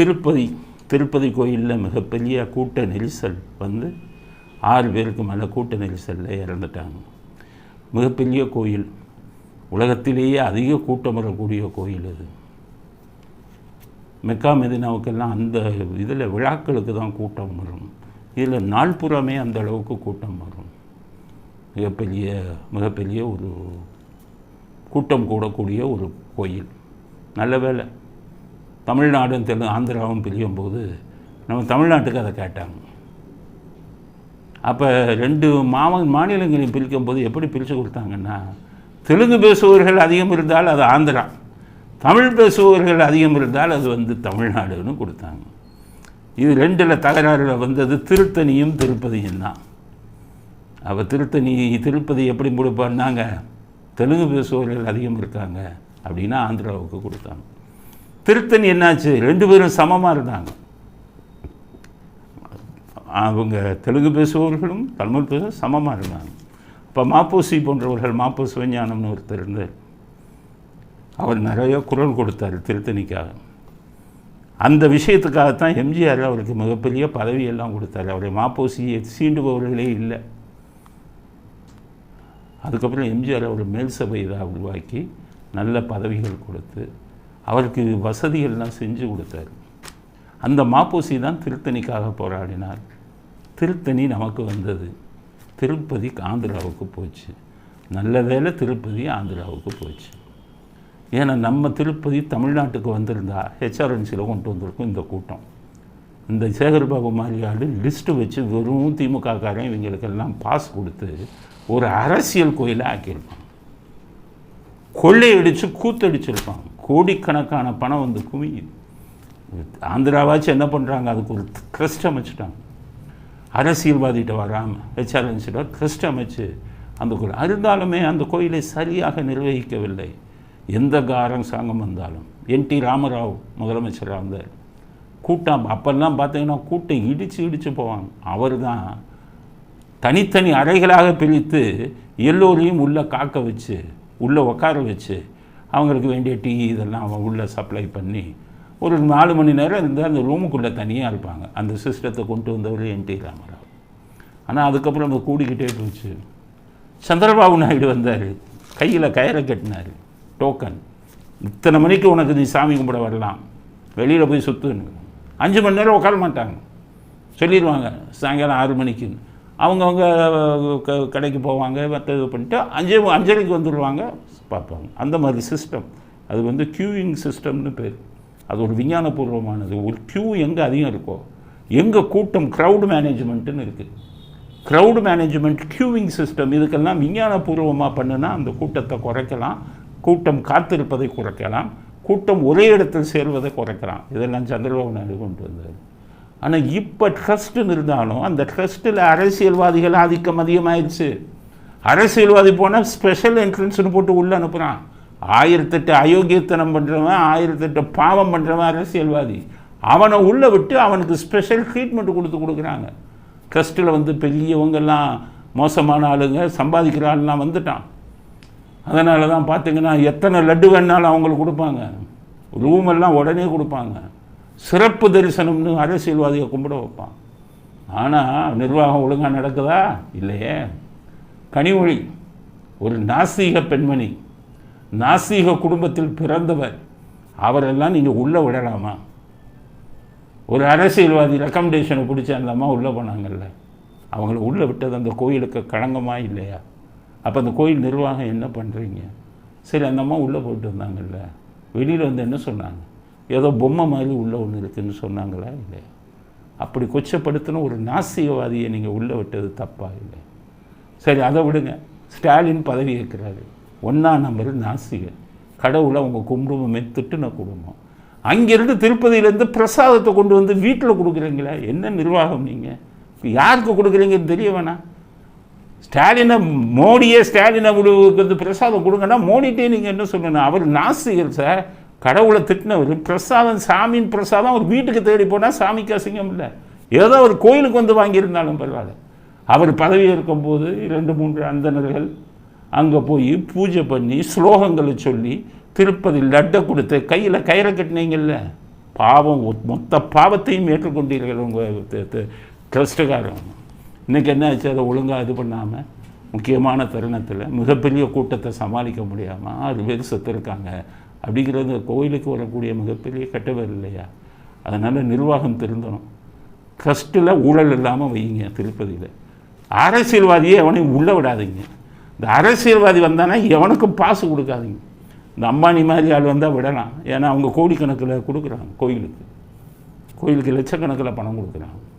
திருப்பதி திருப்பதி கோயிலில் மிகப்பெரிய கூட்ட நெரிசல் வந்து ஆறு பேருக்கு மேலே கூட்ட நெரிசலில் இறந்துட்டாங்க. மிகப்பெரிய கோயில். உலகத்திலேயே அதிக கூட்டம் வரக்கூடிய கோயில் அது. மெக்கா மெதினாவுக்கெல்லாம் அந்த இதில் விழாக்களுக்கு தான் கூட்டம் வரும். இதில் நாள்புறமே அந்த அளவுக்கு கூட்டம் வரும். மிகப்பெரிய மிகப்பெரிய ஒரு கூட்டம் கூடக்கூடிய ஒரு கோயில். நல்ல வேலை தமிழ்நாடும் தெலு ஆந்திராவும் பிரியும் போது நம்ம தமிழ்நாட்டுக்கு அதை கேட்டாங்க. அப்போ ரெண்டு மாவ மாநிலங்களையும் பிரிக்கும் போது எப்படி பிரித்து கொடுத்தாங்கன்னா தெலுங்கு பேசுபவர்கள் அதிகம் இருந்தால் அது ஆந்திரா தமிழ் பேசுபவர்கள் அதிகம் இருந்தால் அது வந்து தமிழ்நாடுன்னு கொடுத்தாங்க. இது ரெண்டில் தகராறில் வந்தது திருத்தணியும் திருப்பதியும் தான். அப்போ திருத்தணி திருப்பதி எப்படி முடிப்பான்னாங்க? தெலுங்கு பேசுபவர்கள் அதிகம் இருக்காங்க அப்படின்னா ஆந்திராவுக்கு கொடுத்தாங்க. திருத்தணி என்னாச்சு? ரெண்டு பேரும் சமமாக இருந்தாங்க. அவங்க தெலுங்கு பேசுபவர்களும் தமிழ் பேச சமமாக இருந்தாங்க. இப்போ மாப்போசி போன்றவர்கள் மாப்போ சிவஞானம்னு ஒருத்தர் இருந்தார். அவர் நிறைய குரல் கொடுத்தார் திருத்தணிக்காக. அந்த விஷயத்துக்காகத்தான் எம்ஜிஆர் அவருக்கு மிகப்பெரிய பதவியெல்லாம் கொடுத்தார். அவரை மாப்போசியை சீண்டுபவர்களே இல்லை. அதுக்கப்புறம் எம்ஜிஆர் அவர் மேல் சபை இதாக உருவாக்கி நல்ல பதவிகள் கொடுத்து அவருக்கு வசதிகள்லாம் செஞ்சு கொடுத்தாரு. அந்த மாப்போசி தான் திருத்தணிக்காக போராடினார். திருத்தணி நமக்கு வந்தது. திருப்பதி ஆந்திராவுக்கு போச்சு. நல்ல வேலை திருப்பதி ஆந்திராவுக்கு போச்சு. ஏன்னா நம்ம திருப்பதி தமிழ்நாட்டுக்கு வந்திருந்தா ஹெச்ஆர்என்சியில் கொண்டு வந்திருக்கும் இந்த கூட்டம். இந்த சேகர்பாபு மாதிரியாடு லிஸ்ட்டு வச்சு வெறும் திமுககாரன் இவங்களுக்கெல்லாம் பாஸ் கொடுத்து ஒரு அரசியல் கோயிலை ஆக்கியிருப்பான். கொள்ளையடித்து கூத்தடிச்சிருப்பான். கோடிக்கணக்கான பணம் வந்து குவியுது. ஆந்திராவாச்சும் என்ன பண்ணுறாங்க அதுக்கு ஒரு ட்ரஸ்ட் அமைச்சிட்டாங்க. அரசியல்வாதிகிட்ட வராமல் ஹெச்ஆர்என்சிட்ட ட்ரஸ்ட் அமைச்சு அந்த கோயில். இருந்தாலுமே அந்த கோயிலை சரியாக நிர்வகிக்கவில்லை. எந்த காரம் சாங்கம் வந்தாலும். என் டி ராமராவ் முதலமைச்சராக இருந்தார் கூட்டம் அப்போல்லாம் பார்த்தீங்கன்னா கூட்டம் இடித்து இடித்து போவாங்க. அவர் தான் தனித்தனி அறைகளாக பிரித்து எல்லோரையும் உள்ளே காக்க வச்சு உள்ளே உட்கார வச்சு அவங்களுக்கு வேண்டிய டீ இதெல்லாம் அவன் உள்ளே சப்ளை பண்ணி ஒரு நாலு மணி நேரம் இருந்தால் அந்த ரூமுக்குள்ளே தனியாக இருப்பாங்க. அந்த சிஸ்டத்தை கொண்டு வந்தவர் என் டி ராமராவ். ஆனால் அதுக்கப்புறம் அது கூடிக்கிட்டே போச்சு. சந்திரபாபு நாயுடு வந்தார். கையில் கயிறை கட்டினார். டோக்கன் இத்தனை மணிக்கு உனக்கு நீ சாமி கும்பிட வரலாம். வெளியில் போய் சுற்றுன்னு அஞ்சு மணி நேரம் உட்கார மாட்டாங்க. சொல்லிடுவாங்க சாயங்காலம் ஆறு மணிக்குன்னு. அவங்கவுங்க க கடைக்கு போவாங்க மற்ற இது பண்ணிட்டு அஞ்சு அஞ்சரைக்கு வந்துடுவாங்க பார்ப்பாங்க. அந்த மாதிரி சிஸ்டம் அது வந்து க்யூயிங் சிஸ்டம்னு பேர். அது ஒரு விஞ்ஞானபூர்வமானது. ஒரு க்யூ எங்கே அதிகம் இருக்கோ எங்கே கூட்டம் க்ரௌடு மேனேஜ்மெண்ட்டுன்னு இருக்குது க்ரௌடு மேனேஜ்மெண்ட் க்யூவிங் சிஸ்டம் இதுக்கெல்லாம் விஞ்ஞானபூர்வமாக பண்ணுனா அந்த கூட்டத்தை குறைக்கலாம். கூட்டம் காத்திருப்பதை குறைக்கலாம். கூட்டம் ஒரே இடத்தில் சேர்வதை குறைக்கலாம். இதெல்லாம் சந்திரபாபு நாயுடு கொண்டு வந்தார். ஆனால் இப்போ ட்ரஸ்ட்டுன்னு இருந்தாலும் அந்த ட்ரஸ்ட்டில் அரசியல்வாதிகள் ஆதிக்கம் அதிகமாயிடுச்சு. அரசியல்வாதி போனால் ஸ்பெஷல் என்ட்ரன்ஸ்னு போட்டு உள்ளே அனுப்புகிறான் ஆயிரத்தெட்டு அயோக்கியத்தனம் பண்ணுறவன் ஆயிரத்தெட்டு பாவம் பண்ணுறவன் அரசியல்வாதி. அவனை உள்ளே விட்டு அவனுக்கு ஸ்பெஷல் ட்ரீட்மெண்ட் கொடுத்து கொடுக்குறாங்க. ட்ரஸ்ட்டில் வந்து பெரியவங்கெல்லாம் மோசமான ஆளுங்க சம்பாதிக்கிற ஆளுலாம் வந்துட்டான். அதனால தான் பார்த்தீங்கன்னா எத்தனை லட்டு வேணாலும் அவங்களுக்கு கொடுப்பாங்க. ரூமெல்லாம் உடனே கொடுப்பாங்க. சிறப்பு தரிசனம்னு அரசியல்வாதியை கும்பிட வைப்பான். ஆனால் நிர்வாகம் ஒழுங்காக நடக்குதா? இல்லையே. கனிமொழி ஒரு நாஸ்தீக பெண்மணி நாஸ்தீக குடும்பத்தில் பிறந்தவர் அவரெல்லாம் நீங்கள் உள்ளே விடலாமா? ஒரு அரசியல்வாதி ரெக்கமெண்டேஷனை பிடிச்ச அந்த அம்மா உள்ளே போனாங்கல்ல? அவங்கள உள்ளே விட்டது அந்த கோயிலுக்கு களங்கமா இல்லையா? அப்போ அந்த கோயில் நிர்வாகம் என்ன பண்ணுறீங்க சரி அந்த அம்மா உள்ளே போயிட்டு வந்தாங்கல்ல வெளியில் வந்து என்ன சொன்னாங்க? ஏதோ பொம்மை மாதிரி உள்ளே ஒன்று இருக்குதுன்னு சொன்னாங்களா? இல்லை. அப்படி கொச்சப்படுத்தின ஒரு நாசிகவாதியை நீங்கள் உள்ளே விட்டது தப்பாக இல்லை. சரி அதை விடுங்க. ஸ்டாலின் பதவி ஏற்கிறாரு. ஒன்றா நம்பர் நாசிகர். கடவுளை அவங்க குடும்பமே நான் குடும்பம். அங்கேருந்து திருப்பதியிலேருந்து பிரசாதத்தை கொண்டு வந்து வீட்டில் கொடுக்குறீங்களா? என்ன நிர்வாகம் நீங்கள் யாருக்கு கொடுக்குறீங்கன்னு தெரிய வேணாம். ஸ்டாலினை மோடியே ஸ்டாலினை வந்து பிரசாதம் கொடுங்கன்னா மோடிட்டே நீங்கள் என்ன சொல்லணும்? அவர் நாசிகர் சார் கடவுளை திட்டினவர் பிரசாதம் சாமியின் பிரசாதம் அவர் வீட்டுக்கு தேடி போனால் சாமிக்கு அசிங்கம் இல்லை. ஏதோ ஒரு கோயிலுக்கு வந்து வாங்கியிருந்தாலும் பரவாயில்ல. அவர் பதவி இருக்கும்போது இரண்டு மூன்று அந்தணர்கள் அங்கே போய் பூஜை பண்ணி ஸ்லோகங்களை சொல்லி திருப்பதி லட்டை கொடுத்து கையில் கயிறை கட்டினீங்கல்ல? பாவம் மொத்த பாவத்தையும் ஏற்றுக்கொண்டீர்கள் உங்கள் ட்ரஸ்ட்டுக்காரங்க இன்றைக்கி என்ன ஆச்சு? அதை ஒழுங்காக இது பண்ணாமல் முக்கியமான தருணத்தில் மிகப்பெரிய கூட்டத்தை சமாளிக்க முடியாமல் ஆறு பேர் செத்துருக்காங்க. அப்படிங்கிறது கோயிலுக்கு வரக்கூடிய மிகப்பெரிய கெட்டவர் இல்லையா? அதனால் நிர்வாகம் திருந்தணும். ட்ரஸ்ட்டில் ஊழல் இல்லாமல் வையுங்க திருப்பதியில். அரசியல்வாதியே எவனையும் உள்ளே விடாதீங்க. இந்த அரசியல்வாதி வந்தானா எவனுக்கும் பாசு கொடுக்காதீங்க. இந்த அம்பானி மாதிரி ஆள் வந்தால் விடலாம். ஏன்னா அவங்க கோடிக்கணக்கில் கொடுக்குறாங்க கோயிலுக்கு. கோயிலுக்கு லட்சக்கணக்கில் பணம் கொடுக்குறாங்க.